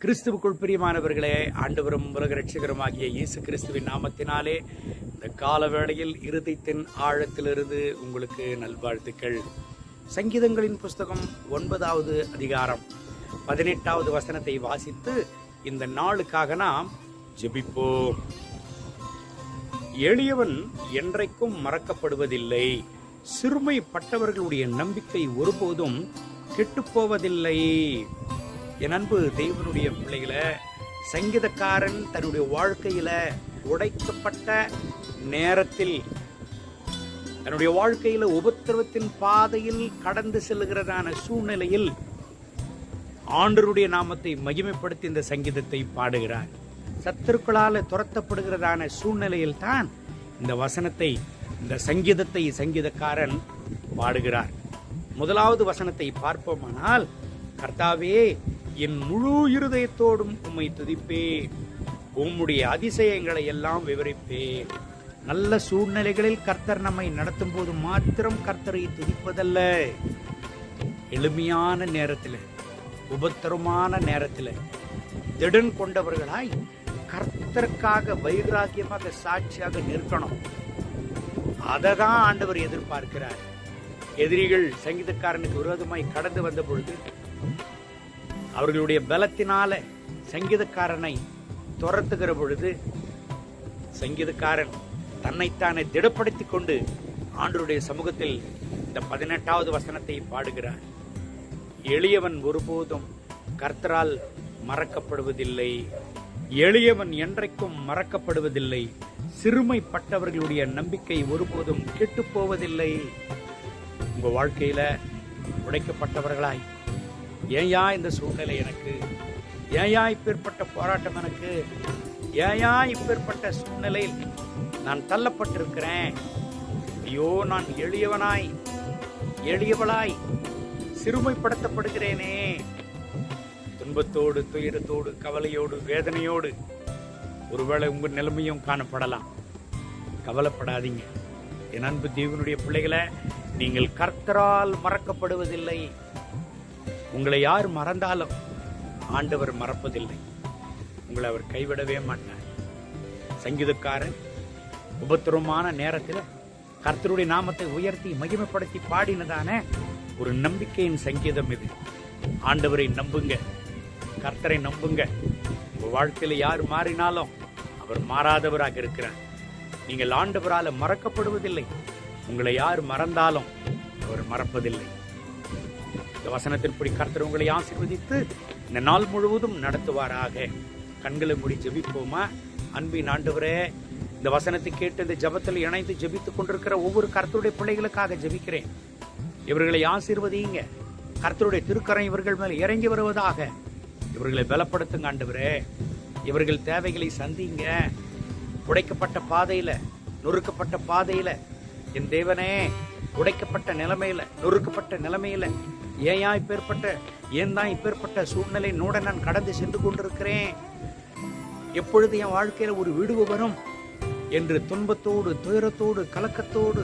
கிறிஸ்துவுக்குள் பிரியமானவர்களே ஆண்டவரும் உலக ரட்சகருமாகிய இயேசு கிறிஸ்துவின் நாமத்தினாலே இந்த கால வேளையில் இருதயத்தின் ஆழத்திலிருந்து உங்களுக்கு நல்வாழ்த்துக்கள். சங்கீதங்களின் புஸ்தகம் ஒன்பதாவது அதிகாரம் பதினெட்டாவது வசனத்தை வாசித்து இந்த நாளுக்காக நாம் ஜெபிப்போம். எளியவன் என்றைக்கும் மறக்கப்படுவதில்லை. சிறுமைப்பட்டவர்களுடைய நம்பிக்கை ஒருபோதும் கெட்டுப்போவதில்லை. என் அன்பு தெய்வனுடைய பிள்ளைகளை சங்கீதக்காரன் தன்னுடைய வாழ்க்கையில உடைக்கப்பட்ட நேரத்தில் தன்னுடைய வாழ்க்கையில உபத்திரவத்தின் பாதையில் கடந்து செல்லுகிறதான சூழ்நிலையில் ஆண்டருடைய நாமத்தை மகிமைப்படுத்தி இந்த சங்கீதத்தை பாடுகிறார். சத்துருக்களால் துரத்தப்படுகிறதான சூழ்நிலையில் தான் இந்த வசனத்தை இந்த சங்கீதத்தை சங்கீதக்காரன் பாடுகிறார். முதலாவது வசனத்தை பார்ப்போமானால் கர்த்தாவே என் முழு இருதயத்தோடும் உம்மை துதிப்பேன். உம்முடைய அதிசயங்களை எல்லாம் விவரிப்பேன். நல்ல சூழ்நிலைகளில் கர்த்தர் நம்மை நடத்தும் போது மாத்திரம் கர்த்தரை துதிப்பதல்ல. எளிமையான நேரத்தில் உபத்திரமான நேரத்தில் திடன் கொண்டவர்களாய் கர்த்தருக்காக வைராக்கியமாக சாட்சியாக நிற்கணும். அதை தான் ஆண்டவர் எதிர்பார்க்கிறார். எதிரிகள் சங்கீதக்காரனுக்கு விரோதமாய் கடந்து வந்த பொழுது அவர்களுடைய பலத்தினால சங்கீதக்காரனை துரத்துகிற பொழுது சங்கீதக்காரன் தன்னைத்தானே திடப்படுத்திக் கொண்டு ஆண்டருடைய சமூகத்தில் இந்த பதினெட்டாவது வசனத்தை பாடுகிறார். எளியவன் ஒருபோதும் கர்த்தரால் மறக்கப்படுவதில்லை. எளியவன் என்றைக்கும் மறக்கப்படுவதில்லை. சிறுமைப்பட்டவர்களுடைய நம்பிக்கை ஒருபோதும் கெட்டுப்போவதில்லை உங்கள் வாழ்க்கையில் உடைக்கப்பட்டவர்களாய். ஏயா இந்த சூழ்நிலை எனக்கு? ஏயா இப்பேற்பட்ட போராட்டம் எனக்கு? ஏயா இப்பேற்பட்ட சூழ்நிலையில் நான் தள்ளப்பட்டிருக்கிறேன்? ஐயோ நான் எளியவனாய் எளியவளாய் சிறுமைப்படுத்தப்படுகிறேனே. துன்பத்தோடு துயரத்தோடு கவலையோடு வேதனையோடு ஒருவேளை உங்கள் நிலைமையும் காணப்படலாம். கவலைப்படாதீங்க. என் அன்பு தேவனுடைய பிள்ளைகளை நீங்கள் கர்த்தரால் மறக்கப்படுவதில்லை. உங்களை யார் மறந்தாலும் ஆண்டவர் மறப்பதில்லை. உங்களை அவர் கைவிடவே மாட்டார். சங்கீதக்காரன் உபத்திரமான நேரத்தில் கர்த்தருடைய நாமத்தை உயர்த்தி மகிமைப்படுத்தி பாடினதான ஒரு நம்பிக்கையின் சங்கீதம் இது. ஆண்டவரை நம்புங்க. கர்த்தரை நம்புங்க. உங்கள் வாழ்க்கையில் யார் மாறினாலும் அவர் மாறாதவராக இருக்கிறார். நீங்கள் ஆண்டவரால் மறக்கப்படுவதில்லை. உங்களை யார் மறந்தாலும் அவர் மறப்பதில்லை. இந்த வசனத்தின்படி கர்த்தர் உங்களை ஆசீர்வதித்து இந்த நாள் முழுவதும் நடத்துவாராக. கண்களை மூடி ஜெபிப்போமா? அன்பின் ஆண்டவரே இந்த வசனத்தை கேட்டு இந்த ஜபத்தில் இணைந்து ஜெபித்துக் கொண்டிருக்கிற ஒவ்வொரு கர்த்தருடைய பிள்ளைகளுக்காக ஜெபிக்கிறேன். இவர்களை ஆசீர்வதிங்க கர்த்தருடைய திருக்கரை இவர்கள் மேல் இறங்கி வருவதாக. இவர்களை பலப்படுத்துங்க ஆண்டவரே. இவர்கள் தேவைகளை சந்திங்க. உடைக்கப்பட்ட பாதையில நொறுக்கப்பட்ட பாதையில என் தேவனே உடைக்கப்பட்ட நிலைமையில நொறுக்கப்பட்ட நிலைமையில ஏயா இப்பேற்பட்ட ஏன் தான் இப்பேற்பட்ட சூழ்நிலை நூட நான் கடந்து சென்று கொண்டிருக்கிறேன். எப்பொழுது என் வாழ்க்கையில ஒரு விடுவு வரும் என்று துன்பத்தோடு துயரத்தோடு கலக்கத்தோடு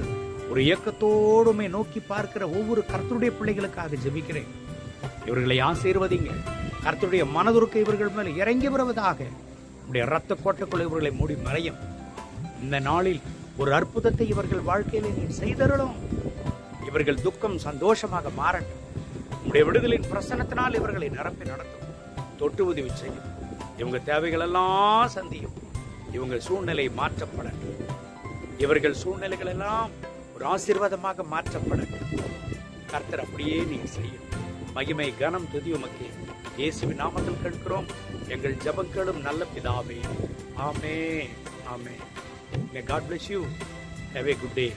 ஒரு இயக்கத்தோடுமே நோக்கி பார்க்கிற ஒவ்வொரு கர்த்தருடைய பிள்ளைகளுக்காக ஜெபிக்கிறேன். இவர்களை ஆசீர்வதிங்க. கர்த்தருடைய மனதுருக்க இவர்கள் மேல் இறங்கி வருவதாக. உடைய ரத்த கோட்டைக்குள் இவர்களை மூடி மறையும். இந்த நாளில் ஒரு அற்புதத்தை இவர்கள் வாழ்க்கையில நீ செய்தருளும். இவர்கள் துக்கம் சந்தோஷமாக மாறட்டும். உடைய விடுதலின் பிரசனத்தினால் இவர்களை நிரப்பி நடத்தும். தொட்டு உதவி செய்யும். இவங்க தேவைகள் எல்லாம் சந்தியும். இவங்க சூழ்நிலை மாற்றப்படட்டும். இவர்கள் சூழ்நிலைகள் எல்லாம் ஒரு ஆசீர்வாதமாக மாற்றப்படட்டும். கர்த்தர் அப்படியே நீ செய்யும். மகிமை கனம் துதி உமக்கு. இயேசுவின் நாமத்தில் கேட்கிறோம். எங்கள் ஜபங்களும் நல்ல பிதாவே. ஆமே ஆமே May God bless you. Have a good day.